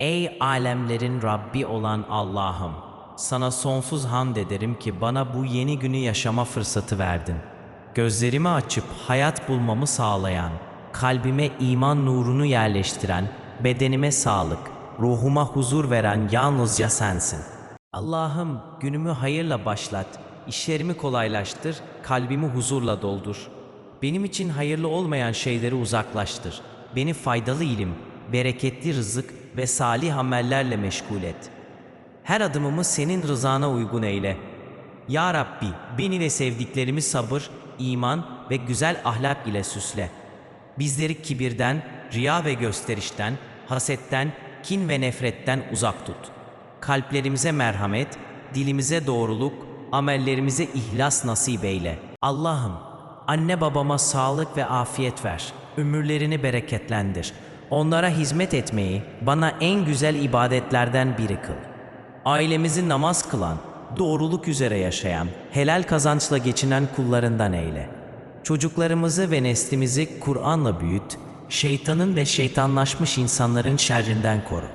Ey alemlerin Rabbi olan Allah'ım! Sana sonsuz hamd ederim ki bana bu yeni günü yaşama fırsatı verdin. Gözlerimi açıp hayat bulmamı sağlayan, kalbime iman nurunu yerleştiren, bedenime sağlık, ruhuma huzur veren yalnızca sensin. Allah'ım günümü hayırla başlat, işlerimi kolaylaştır, kalbimi huzurla doldur. Benim için hayırlı olmayan şeyleri uzaklaştır. Beni faydalı ilim, bereketli rızık ve salih amellerle meşgul et. Her adımımı senin rızana uygun eyle. Ya Rabbi beni ve sevdiklerimi sabır, iman ve güzel ahlak ile süsle. Bizleri kibirden, riya ve gösterişten, hasetten, kin ve nefretten uzak tut. Kalplerimize merhamet, dilimize doğruluk, amellerimize ihlas nasip eyle. Allah'ım, anne babama sağlık ve afiyet ver. Ömürlerini bereketlendir. Onlara hizmet etmeyi bana en güzel ibadetlerden biri kıl. Ailemizi namaz kılan, doğruluk üzere yaşayan, helal kazançla geçinen kullarından eyle. Çocuklarımızı ve neslimizi Kur'an'la büyüt, şeytanın ve şeytanlaşmış insanların şerrinden koru.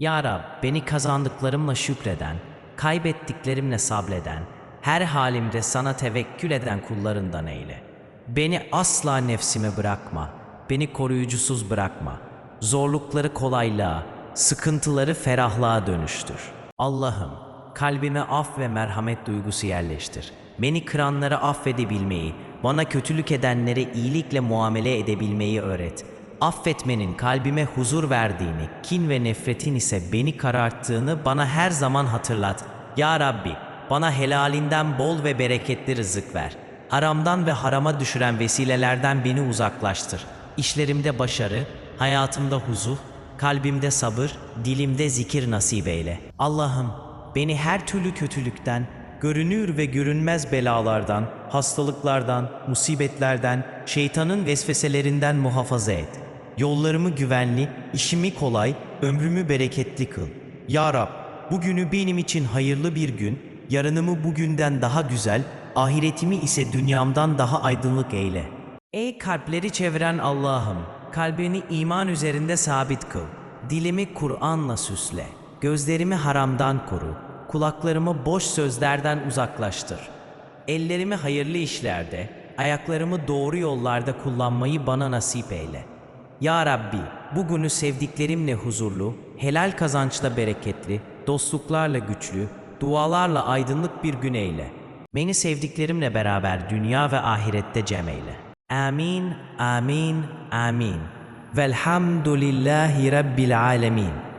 Ya Rab, beni kazandıklarımla şükreden, kaybettiklerimle sabreden, her halimde sana tevekkül eden kullarından eyle. Beni asla nefsime bırakma, beni koruyucusuz bırakma. Zorlukları kolaylığa, sıkıntıları ferahlığa dönüştür. Allah'ım, kalbime af ve merhamet duygusu yerleştir. Beni kıranları affedebilmeyi, bana kötülük edenlere iyilikle muamele edebilmeyi öğret. Affetmenin kalbime huzur verdiğini, kin ve nefretin ise beni kararttığını bana her zaman hatırlat. Ya Rabbi, bana helalinden bol ve bereketli rızık ver. Haramdan ve harama düşüren vesilelerden beni uzaklaştır. İşlerimde başarı, hayatımda huzur, kalbimde sabır, dilimde zikir nasip eyle. Allah'ım, beni her türlü kötülükten, görünür ve görünmez belalardan, hastalıklardan, musibetlerden, şeytanın vesveselerinden muhafaza et. Yollarımı güvenli, işimi kolay, ömrümü bereketli kıl. Ya Rab, bugünü benim için hayırlı bir gün, yarınımı bugünden daha güzel, ahiretimi ise dünyamdan daha aydınlık eyle. Ey kalpleri çeviren Allah'ım, kalbini iman üzerinde sabit kıl. Dilimi Kur'an'la süsle. Gözlerimi haramdan koru. Kulaklarımı boş sözlerden uzaklaştır. Ellerimi hayırlı işlerde, ayaklarımı doğru yollarda kullanmayı bana nasip eyle. Ya Rabbi, bugünü sevdiklerimle huzurlu, helal kazançla bereketli, dostluklarla güçlü, dualarla aydınlık bir gün eyle. Beni sevdiklerimle beraber dünya ve ahirette cem eyle. آمين آمين آمين. والحمد لله رب العالمين.